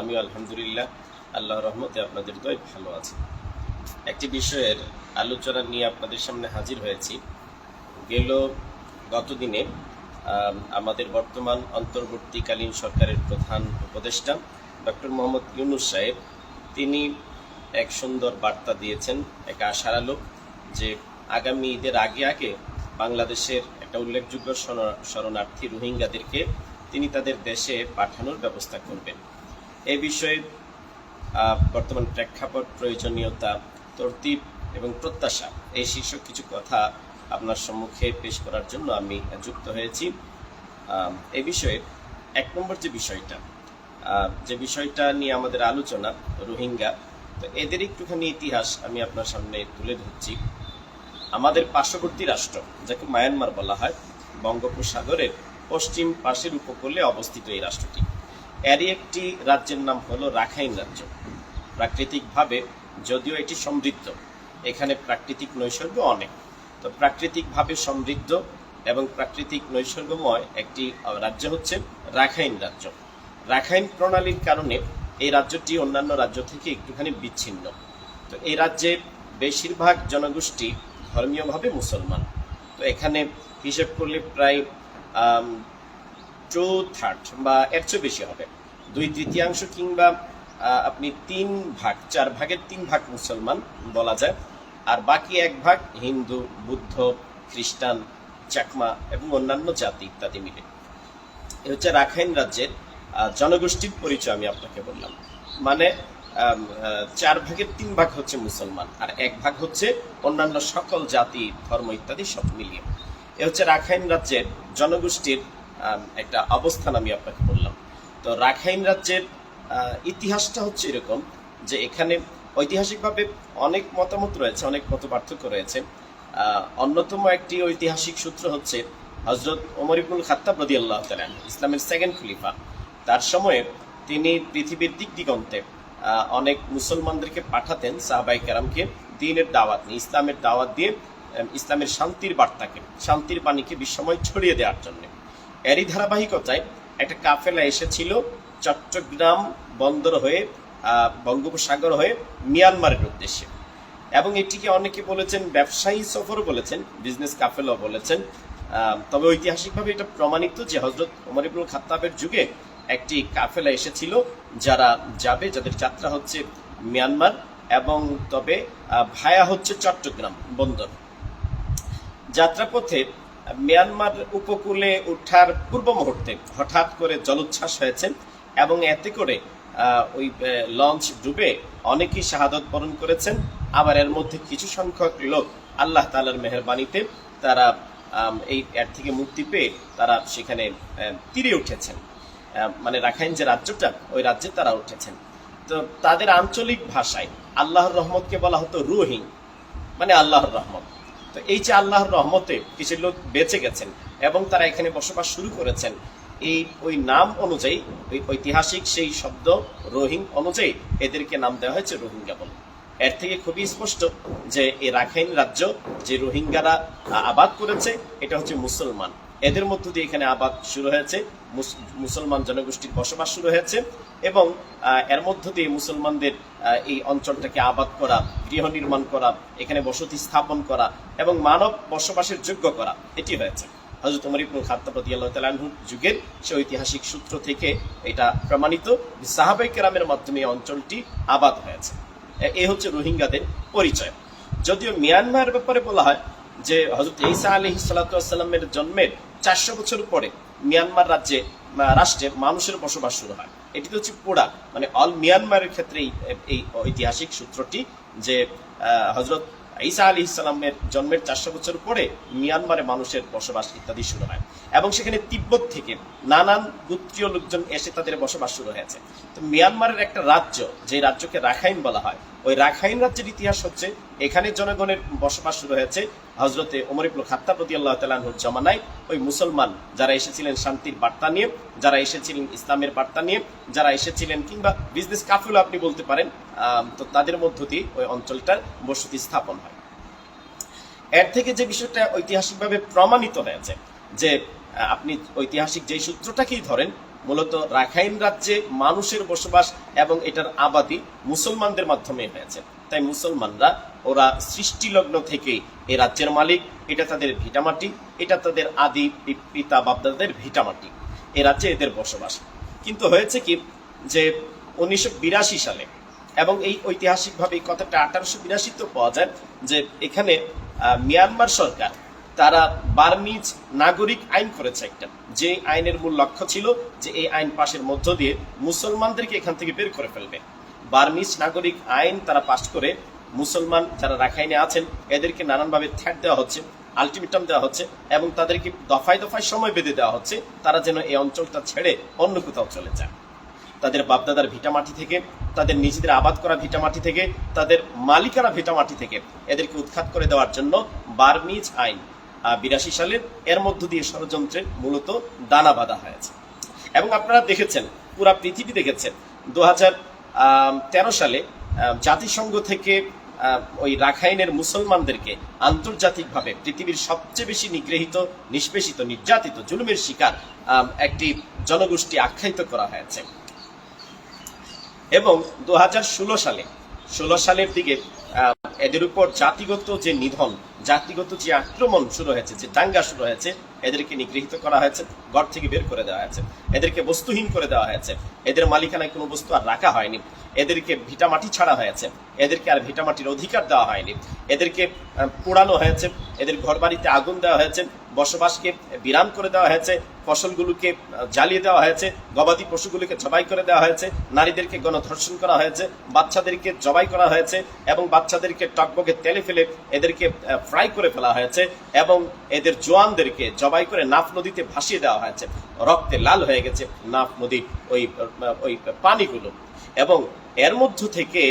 আমি আলহামদুলিল্লাহ আল্লাহ রহমতে আপনাদের দয় ভালো আছি। একটি বিষয়ের আলোচনা নিয়ে আপনাদের সামনে হাজির হয়েছি। গেল গতদিনে আমাদের বর্তমান অন্তর্বর্তীকালীন সরকারের প্রধান উপদেষ্টা ডক্টর মোহাম্মদ ইউনুস সাহেব, তিনি এক সুন্দর বার্তা দিয়েছেন, এক আশার আলো যে আগামী ঈদের আগে আগে বাংলাদেশের একটা উল্লেখযোগ্য শরণার্থী রোহিঙ্গাদেরকে তিনি তাদের দেশে পাঠানোর ব্যবস্থা করবেন। এই বিষয়ে বর্তমান প্রেক্ষাপট, প্রয়োজনীয়তা, তরতিব এবং প্রত্যাশা এই শীর্ষক কিছু কথা আপনার সম্মুখে পেশ করার জন্য আমি যুক্ত হয়েছি। এ বিষয়ে এক নম্বর যে বিষয়টা যে বিষয়টা নিয়ে আমাদের আলোচনা, রোহিঙ্গা, তো এদের একটুখানি ইতিহাস আমি আপনার সামনে তুলে ধরছি। আমাদের পার্শ্ববর্তী রাষ্ট্র, যাকে মায়ানমার বলা হয়, বঙ্গোপসাগরের পশ্চিম পাশের উপকূলে অবস্থিত এই রাষ্ট্রটি। এরই একটি রাজ্যের নাম হলো রাখাইন রাজ্য। প্রাকৃতিকভাবে যদিও এটি সমৃদ্ধ, এখানে প্রাকৃতিক নৈসর্গ অনেক। তো প্রাকৃতিকভাবে সমৃদ্ধ এবং প্রাকৃতিক নৈসর্গময় একটি রাজ্য হচ্ছে রাখাইন রাজ্য। রাখাইন প্রণালীর কারণে এই রাজ্যটি অন্যান্য রাজ্য থেকে একটুখানি বিচ্ছিন্ন। তো এই রাজ্যে বেশিরভাগ জনগোষ্ঠী ধর্মীয়ভাবে মুসলমান। তো এখানে হিসেব করলে প্রায় টু থার্ড বা এর চেয়ে বেশি হবে। দুই তৃতীয়াংশ কিংবা আপনি তিন ভাগ, চার ভাগের তিন ভাগ মুসলমান বলা যায়। আর বাকি এক ভাগ হিন্দু, বুদ্ধ, খ্রিস্টান, চাকমা এবং অন্যান্য জাতি ইত্যাদি মিলে। এ হচ্ছে রাখাইন রাজ্যের জনগোষ্ঠীর পরিচয় আমি আপনাকে বললাম। মানে চার ভাগের তিন ভাগ হচ্ছে মুসলমান আর এক ভাগ হচ্ছে অন্যান্য সকল জাতি, ধর্ম ইত্যাদি সব মিলিয়ে। এ হচ্ছে রাখাইন রাজ্যের জনগোষ্ঠীর একটা অবস্থান আমি আপনাকে বললাম। তো রাখাইন রাজ্যের ইতিহাসটা হচ্ছে এরকম যে এখানে ঐতিহাসিকভাবে অনেক মতামত রয়েছে, অনেক মত পার্থক্য রয়েছে। অন্যতম একটি ঐতিহাসিক সূত্র হচ্ছে হজরত ওমর ইবনুল খাত্তাব রদি আল্লাহ ইসলামের সেকেন্ড খলিফা। তার সময়ে তিনি পৃথিবীর দিক দিগন্তে অনেক মুসলমানদেরকে পাঠাতেন সাহাবাই কেরামকে দিনের দাওয়াত নিয়ে, ইসলামের দাওয়াত দিয়ে ইসলামের শান্তির বার্তাকে, শান্তির বাণীকে বিশ্বময় ছড়িয়ে দেওয়ার জন্য। এরই ধারাবাহিকতায় একটা কাফেলা এসেছিল চট্টগ্রাম বন্দর হয়ে বঙ্গোপসাগর হয়ে মিয়ানমারের উদ্দেশ্যে। এবং এটিকে অনেকে বলেছেন ব্যবসায়ী সফর বলেছেন বিজনেস কাফেলাও বলেছেন। তবে ঐতিহাসিকভাবে এটা প্রমাণিত যে হজরত ওমর ইবনুল যুগে একটি কাফেলা এসেছিল যারা যাবে, যাদের যাত্রা হচ্ছে মিয়ানমার এবং তবে ভায়া হচ্ছে চট্টগ্রাম বন্দর। যাত্রাপথে মিয়ানমার উপকূলে ওঠার পূর্ব মুহূর্তে হঠাৎ করে জলোচ্ছ্বাস হয়েছে এবং এতে করে ওই লঞ্চ ডুবে অনেকেই শাহাদত বরণ করেছেন। আবার এর মধ্যে কিছু সংখ্যক লোক আল্লাহ তালার মেহরবানিতে তারা এই, এর থেকে মুক্তি পেয়ে তারা সেখানে তীরে উঠেছেন। মানে রাখাইন যে রাজ্যটা, ওই রাজ্যে তারা উঠেছেন। তো তাদের আঞ্চলিক ভাষায় আল্লাহর রহমতকে বলা হতো রুহিং মানে আল্লাহর রহমত। তো এই যে আল্লাহর রহমতে কিছু লোক বেঁচে গেছেন এবং তারা এখানে বসবাস শুরু করেছেন, এই ওই নাম অনুযায়ী, ওই ঐতিহাসিক সেই শব্দ রোহিং অনুযায়ী এদেরকে নাম দেওয়া হয়েছে রোহিঙ্গা বলে। এর থেকে খুবই স্পষ্ট যে এই রাখাইন রাজ্য যে রোহিঙ্গারা আবাদ করেছে, এটা হচ্ছে মুসলমান। এদের মধ্য দিয়ে এখানে আবাদ শুরু হয়েছে, মুস- মুসলমান জনগোষ্ঠীর বসবাস শুরু হয়েছে এবং এর মধ্য দিয়ে মুসলমানদের এই অঞ্চলটাকে আবাদ করা, গৃহ নির্মাণ করা, এখানে বসতি স্থাপন করা এবং মানব বসবাসের যোগ্য করা, এটি হয়েছে। হজরত উমর ইবনুল খাত্তাব রাদিয়াল্লাহু তাআলা আনহুর যুগের সে ঐতিহাসিক সূত্র থেকে এটা প্রমাণিত সাহাবাই কেরামের মাধ্যমে এই অঞ্চলটি আবাদ হয়েছে। এ- হচ্ছে রোহিঙ্গাদের পরিচয়। যদিও মিয়ানমার ব্যাপারে বলা হয় যে হজরত ঈসা আলী সালাতামের জন্মের চারশো বছর পরে মিয়ানমার রাজ্যে রাষ্ট্রে মানুষের বসবাস শুরু হয়। এটি হচ্ছে পোড়া মানে অল মিয়ানমারের ক্ষেত্রে এই ঐতিহাসিক সূত্রটি যে হজরত ঈসা আলী ইসলামের জন্মের চারশো বছর পরে মিয়ানমারে মানুষের বসবাস ইত্যাদি শুরু হয়। এবং সেখানে তিব্বত থেকে নানান গোত্রীয় লোকজন এসে তাদের বসবাস শুরু হয়েছে। তো মিয়ানমারের একটা রাজ্য, যে রাজ্যকে রাখাইন বলা হয়, ওই রাখাইন রাজ্যের ইতিহাস হচ্ছে এখানে জনগণের বসবাস শুরু হয়েছে। হজরতে ওমর ইবনুল খাত্তাব প্রতি আল্লাহ তালাহুর জমানায়। ওই মুসলমান যারা এসেছিলেন শান্তির বার্তা নিয়ে, যারা এসেছিলেন ইসলামের বার্তা নিয়ে, যারা এসেছিলেন কিংবা বিজনেস কাফিল আপনি বলতে পারেন তো তাদের মধ্য দিয়ে ওই অঞ্চলটার বসতি স্থাপন হয়। এর থেকে যে বিষয়টা ঐতিহাসিকভাবে প্রমাণিত হয়েছে, যে আপনি ঐতিহাসিক যে সূত্রটাকেই ধরেন মূলত রাখাইন রাজ্যে মানুষের বসবাস এবং এটার আবাদি মুসলমানদের মাধ্যমে হয়েছে। তাই মুসলমানরা, ওরা সৃষ্টিলগ্ন থেকে এ রাজ্যের মালিক, এটা তাদের ভিটামাটি, এটা তাদের আদি পিতা বাপদাদের ভিটামাটি, এ রাজ্যে এদের বসবাস। কিন্তু হয়েছে কি যে উনিশশো বিরাশি সালে এবং এই ঐতিহাসিকভাবে কথাটা আঠারোশো বিরাশিতে পাওয়া যায় যে এখানে মিয়ানমার সরকার তারা বার্মিজ নাগরিক আইন করেছে একটা। যে আইনের মূল লক্ষ্য ছিল যে এই আইন পাশের মধ্য দিয়ে মুসলমানদেরকে এখান থেকে বের করে ফেলবে। বার্মিজ নাগরিক আইন তারা পাশ করে মুসলমান যারা রাখাইনে আছেন, এদেরকে নানানভাবে থ্যাট দেওয়া হচ্ছে, আলটিমেটাম দেওয়া হচ্ছে এবং তাদেরকে দফায় দফায় সময় বেঁধে দেওয়া হচ্ছে, তারা যেন এই অঞ্চলটা ছেড়ে অন্য কোথাও চলে যায়। তাদের বাপদাদার ভিটামাটি থেকে, তাদের নিজেদের আবাদ করা ভিটামাটি থেকে, তাদের মালিকানা ভিটামাটি থেকে এদেরকে উৎখাত করে দেওয়ার জন্য বার্মিজ আইন বিরাশি সালের এর মধ্য দিয়ে ষড়যন্ত্রে মূলত দানা বাঁধা হয়েছে। এবং আপনারা দেখেছেন, পুরা পৃথিবী দেখেছেন দু তেরো সালে জাতিসংঘ থেকে ওই রাখাইনের মুসলমানদেরকে আন্তর্জাতিকভাবে পৃথিবীর সবচেয়ে বেশি নিগৃহীত, নিষ্পেষিত, নির্যাতিত জুলুমের শিকার একটি জনগোষ্ঠী আখ্যায়িত করা হয়েছে। এবং দু হাজার ষোলো সালে, ষোলো সালের দিকে এদের উপর জাতিগত যে নিধন জাতিগত যে আক্রমণ শুরু হয়েছে, যে দাঙ্গা শুরু হয়েছে, এদেরকে নিগৃহীত করা হয়েছে, ঘর থেকে বের করে দেওয়া হয়েছে। এদেরকে বস্তুহীন করে দেওয়া হয়েছে। এদের মালিকানায় কোনো বস্তু আর রাখা হয়নি। এদেরকে ভিটামাটি ছাড়া হয়েছে। এদেরকে আর ভিটামাটির অধিকার দেওয়া হয়নি। এদেরকে পোড়ানো হয়েছে। এদের ঘর বাড়িতে আগুন দেওয়া হয়েছে। বসবাসকে বিরাম করে দেওয়া হয়েছে, ফসলগুলোকে জ্বালিয়ে দেওয়া হয়েছে, গবাদি পশুগুলোকে জবাই করে দেওয়া হয়েছে, নারীদেরকে গণধর্ষণ করা হয়েছে, বাচ্চাদেরকে জবাই করা হয়েছে এবং বাচ্চাদেরকে টকবকে তেলে ফেলে এদেরকে ফ্রাই করে ফেলা হয়েছে এবং এদের জোয়ানদেরকে জবাই করে নাফ নদীতে ভাসিয়ে দেওয়া হয়েছে। রক্তে লাল হয়ে গেছে নাফ নদীর ওই ওই পানিগুলো। এবং এর মধ্য থেকে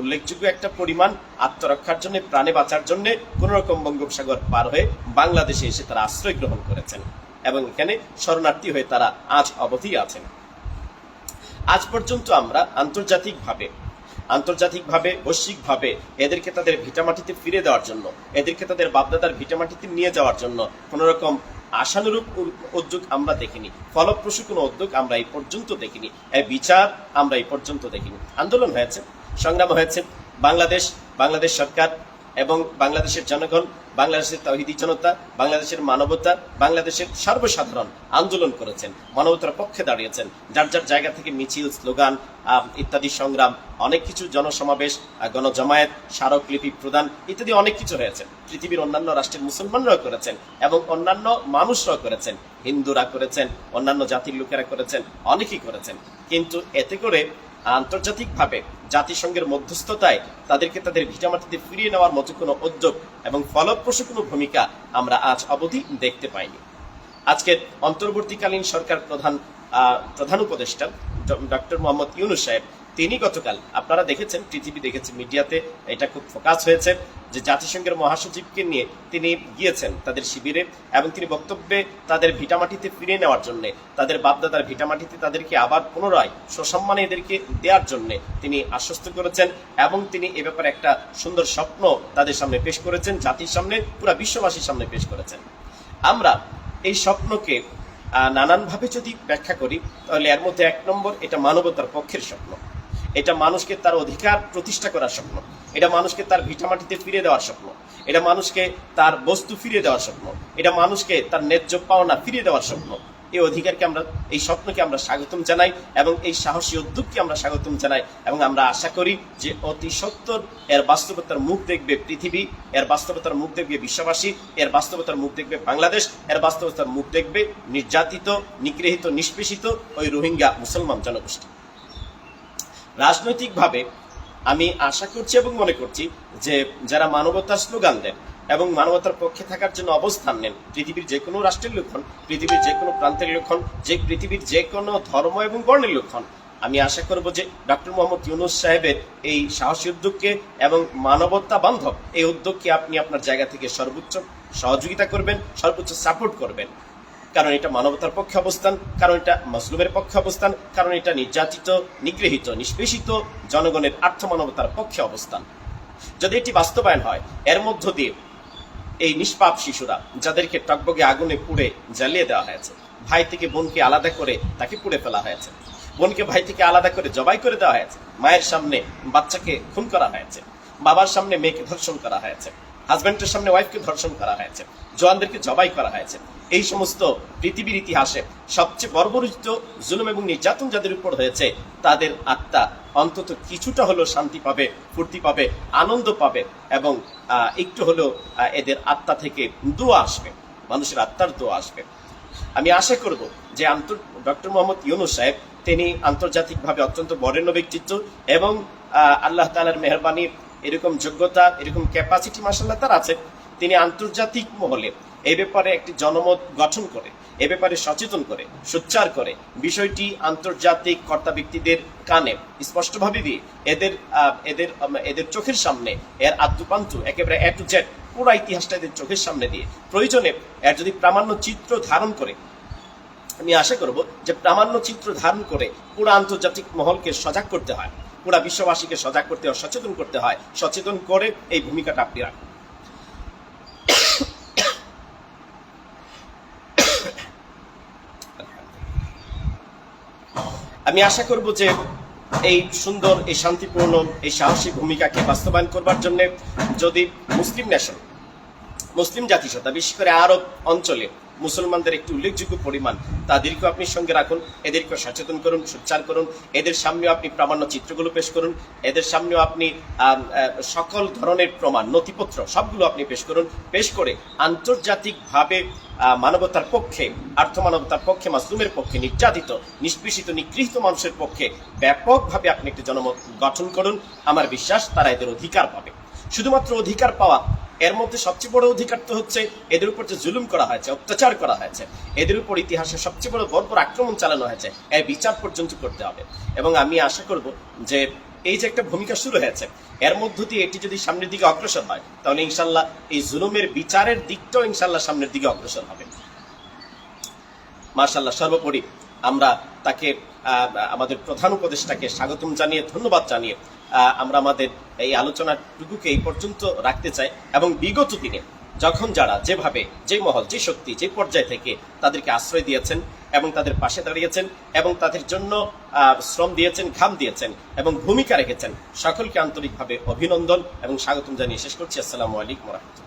উল্লেখযোগ্য একটা পরিমাণ আত্মরক্ষার জন্য, প্রাণে বাঁচার জন্য কোন রকম বঙ্গোপসাগর পার হয়ে বাংলাদেশে এসে তারা আশ্রয় গ্রহণ করেছেন এবং এখানে শরণার্থী হয়ে তারা আজ অবধি আছেন। আজ পর্যন্ত আমরা আন্তর্জাতিকভাবে আন্তর্জাতিকভাবে, বৈশ্বিকভাবে এদেরকে তাদের ভিটামাটিতে ফিরে দেওয়ার জন্য, এদেরকে তাদের বাপদাদার ভিটামাটিতে নিয়ে যাওয়ার জন্য কোন রকম আশানুরূপ উদ্যোগ আমরা দেখিনি, ফলপ্রসূ কোনো উদ্যোগ আমরা এই পর্যন্ত দেখিনি এর বিচার আমরা এই পর্যন্ত দেখিনি। আন্দোলন হয়েছে। সংগ্রাম হয়েছে। বাংলাদেশ বাংলাদেশ সরকার এবং বাংলাদেশের জনগণ, বাংলাদেশের তহিদি জনতা, বাংলাদেশের মানবতা, বাংলাদেশের সর্বসাধারণ আন্দোলন করেছেন, মানবতার পক্ষে দাঁড়িয়েছেন। যার যার জায়গা থেকে মিছিল, স্লোগান ইত্যাদি সংগ্রাম, অনেক কিছু জনসমাবেশ গণজমায়েত, স্মারকলিপি প্রদান ইত্যাদি অনেক কিছু হয়েছে পৃথিবীর অন্যান্য রাষ্ট্রের মুসলমানরাও করেছেন এবং অন্যান্য মানুষরাও করেছেন। হিন্দুরা করেছেন, অন্যান্য জাতির লোকেরা করেছেন, অনেকেই করেছেন। কিন্তু এতে করে আন্তর্জাতিকভাবে জাতিসংঘের মধ্যস্থতায় তাদেরকে তাদের ভিটামাটিতে ফিরিয়ে নেওয়ার মতো কোনো উদ্যোগ এবং ফলপ্রসূ কোনো ভূমিকা আমরা আজ অবধি দেখতে পাইনি। আজকের অন্তর্বর্তীকালীন সরকার প্রধান প্রধান উপদেষ্টা ডক্টর মোহাম্মদ ইউনুস সাহেব তিনি গতকাল, আপনারা দেখেছেন পৃথিবী দেখেছে মিডিয়াতে এটা খুব ফোকাস হয়েছে যে জাতিসংঘের মহাসচিবকে নিয়ে তিনি গিয়েছেন তাদের শিবিরে এবং তিনি বক্তব্যে তাদের ভিটামাটিতে ফিরিয়ে নেওয়ার জন্য, তাদের বাপদাদার ভিটামাটিতে তাদেরকে আবার পুনরায় সসম্মানে এদেরকে দেওয়ার জন্য তিনি আশ্বস্ত করেছেন এবং তিনি এ ব্যাপারে একটা সুন্দর স্বপ্ন তাদের সামনে পেশ করেছেন, জাতির সামনে, পুরা বিশ্ববাসীর সামনে পেশ করেছেন। আমরা এই স্বপ্নকে নানানভাবে যদি ব্যাখ্যা করি, তাহলে এর মধ্যে এক নম্বর এটা মানবতার পক্ষের স্বপ্ন। এটা মানুষকে তার অধিকার প্রতিষ্ঠা করার স্বপ্ন। এটা মানুষকে তার ভিটামাটিতে ফিরে দেওয়ার স্বপ্ন। এটা মানুষকে তার বস্তু ফিরে দেওয়ার স্বপ্ন। এটা মানুষকে তার ন্যায্য পাওনা ফিরে দেওয়ার স্বপ্ন। এই অধিকারকে আমরা, এই স্বপ্নকে আমরা স্বাগতম জানাই এবং এই সাহসী উদ্যোগকে আমরা স্বাগতম জানাই এবং আমরা আশা করি যে অতি সত্তর এর বাস্তবতার মুখ দেখবে পৃথিবী, এর বাস্তবতার মুখ দেখবে বিশ্ববাসী, এর বাস্তবতার মুখ দেখবে বাংলাদেশ, এর বাস্তবতার মুখ দেখবে নির্যাতিত, নিগৃহীত, নিষ্পেষিত ওই রোহিঙ্গা মুসলমান জনগোষ্ঠী। রাজনৈতিকভাবে আমি আশা করছি এবং মনে করছি যে যারা মানবতার স্লোগান দেন এবং মানবতার পক্ষে থাকার জন্য অবস্থান নেন, পৃথিবীর যে কোনো রাষ্ট্রের লক্ষণ, পৃথিবীর যে কোনো প্রান্তের লক্ষণ, যে পৃথিবীর যে কোনো ধর্ম এবং বর্ণের লক্ষণ, আমি আশা করব যে ডক্টর মোহাম্মদ ইউনুস সাহেবের এই সাহসী উদ্যোগকে এবং মানবতা বান্ধব এই উদ্যোগকে আপনি আপনার জায়গা থেকে সর্বোচ্চ সহযোগিতা করবেন, সর্বোচ্চ সাপোর্ট করবেন। কারণ এটা মানবতার পক্ষে অবস্থান, কারণ এটা মজলুমের পক্ষে অবস্থান, কারণ এটা নির্যাতিত, নিগৃহীত, নিষ্পেষিত জনগণের আর্থ মানবতার পক্ষে অবস্থান। যদি এটি বাস্তবায়ন হয়, এর মধ্য দিয়ে এই নিষ্পাপ শিশুরা, যাদেরকে টকবগে আগুনে পুড়ে জ্বালিয়ে দেওয়া হয়েছে, ভাই থেকে বোনকে আলাদা করে তাকে পুড়ে ফেলা হয়েছে, বোনকে ভাই থেকে আলাদা করে জবাই করে দেওয়া হয়েছে, মায়ের সামনে বাচ্চাকে খুন করা হয়েছে, বাবার সামনে মেয়েকে ধর্ষণ করা হয়েছে হাজব্যান্ডের সামনে ওয়াইফকে ধর্ষণ করা হয়েছে, জওয়ানদেরকে জবাই করা হয়েছে। এই সমস্ত পৃথিবীর ইতিহাসে সবচেয়ে বর্বরিত জুলুম এবং নির্যাতন যাদের উপর হয়েছে, তাদের আত্মা অন্তত কিছুটা হলেও শান্তি পাবে, ফুর্তি পাবে, আনন্দ পাবে এবং একটু হলেও এদের আত্মা থেকে দোয়া আসবে, মানুষের আত্মার দোয়া আসবে। আমি আশা করব যে আন্তর, ডক্টর মোহাম্মদ ইউনুস সাহেব, তিনি আন্তর্জাতিকভাবে অত্যন্ত বরেণ্য ব্যক্তিত্ব এবং আল্লাহ তালার মেহরবানি এরকম যোগ্যতা, এরকম ক্যাপাসিটি মাসাল্লাহ তার আছে। তিনি আন্তর্জাতিক মহলে এই ব্যাপারে একটি জনমত গঠন করে, এ ব্যাপারে সচেতন করে, সোচ্চার করে। বিষয়টি আন্তর্জাতিক কর্তা ব্যক্তিদের কানে স্পষ্টভাবে দিয়ে এদের এদের এদের চোখের সামনে এর আদ্যপান্তু একেবারে এ টু জেড পুরো ইতিহাসটা এদের চোখের সামনে দিয়ে। প্রয়োজনে এর যদি প্রামাণ্য চিত্র ধারণ করে, আমি আশা করব যে প্রামাণ্য চিত্র ধারণ করে পুরো আন্তর্জাতিক মহলকে সজাগ করতে হয়। পুরা বিশ্ববাসীকে সজাগ করতে হয় সচেতন করতে হয়। সচেতন করে এই ভূমিকাটা আপনি রাখুন। আমি আশা করব যে এই সুন্দর, এই শান্তিপূর্ণ, এই সাহসী ভূমিকাকে বাস্তবায়ন করবার জন্য যদি মুসলিম নেশন মুসলিম জাতিসত্তা, বিশেষ করে আরব অঞ্চলে মুসলমানদের একটি উল্লেখযোগ্য পরিমাণ। তাদেরকেও আপনি সঙ্গে রাখুন এদেরকে সচেতন করুন সোচ্চার করুন, এদের সামনেও আপনি প্রামাণ্য চিত্রগুলো পেশ করুন, এদের সামনেও আপনি সকল ধরনের প্রমাণ, নথিপত্র সবগুলো আপনি পেশ করুন, পেশ করে আন্তর্জাতিকভাবে মানবতার পক্ষে, আর্থ মানবতার পক্ষে, মাসলুমের পক্ষে, নির্যাতিত, নিষ্পেষিত, নিগৃহীত মানুষের পক্ষে ব্যাপকভাবে আপনি একটি জনমত গঠন করুন। আমার বিশ্বাস তারা এদের অধিকার পাবে। শুধুমাত্র অধিকার পাওয়া, এর মধ্যে সবচেয়ে বড় অধিকার তো হচ্ছে এদের উপর যে জুলুম করা হয়েছে, অত্যাচার করা হয়েছে। এদের উপর ইতিহাসে সবচেয়ে বড় বর্বর আক্রমণ চালানো হয়েছে এর বিচার পর্যন্ত করতে হবে। এবং আমি আশা করব যে এই যে একটা ভূমিকা শুরু হয়েছে, এর মধ্য দিয়ে এটি যদি সামনের দিকে অগ্রসর হয়, তাহলে ইনশাল্লাহ এই জুলুমের বিচারের দিকটাও ইনশাল্লাহ সামনের দিকে অগ্রসর হবে। মার্শাল্লাহ সর্বোপরি আমরা তাকে আমাদের প্রধান উপদেষ্টাকে স্বাগতম জানিয়ে, ধন্যবাদ জানিয়ে আমরা আমাদের এই আলোচনাটুকুকে এই পর্যন্ত রাখতে চাই। এবং বিগত দিনে যখন যারা যেভাবে, যে মহল, যে শক্তি, যে পর্যায় থেকে তাদেরকে আশ্রয় দিয়েছেন এবং তাদের পাশে দাঁড়িয়েছেন এবং তাদের জন্য শ্রম দিয়েছেন, ঘাম দিয়েছেন এবং ভূমিকা রেখেছেন, সকলকে আন্তরিকভাবে অভিনন্দন এবং স্বাগতম জানিয়ে শেষ করছি। আসসালামু আলাইকুম রহমতুল্লাহ।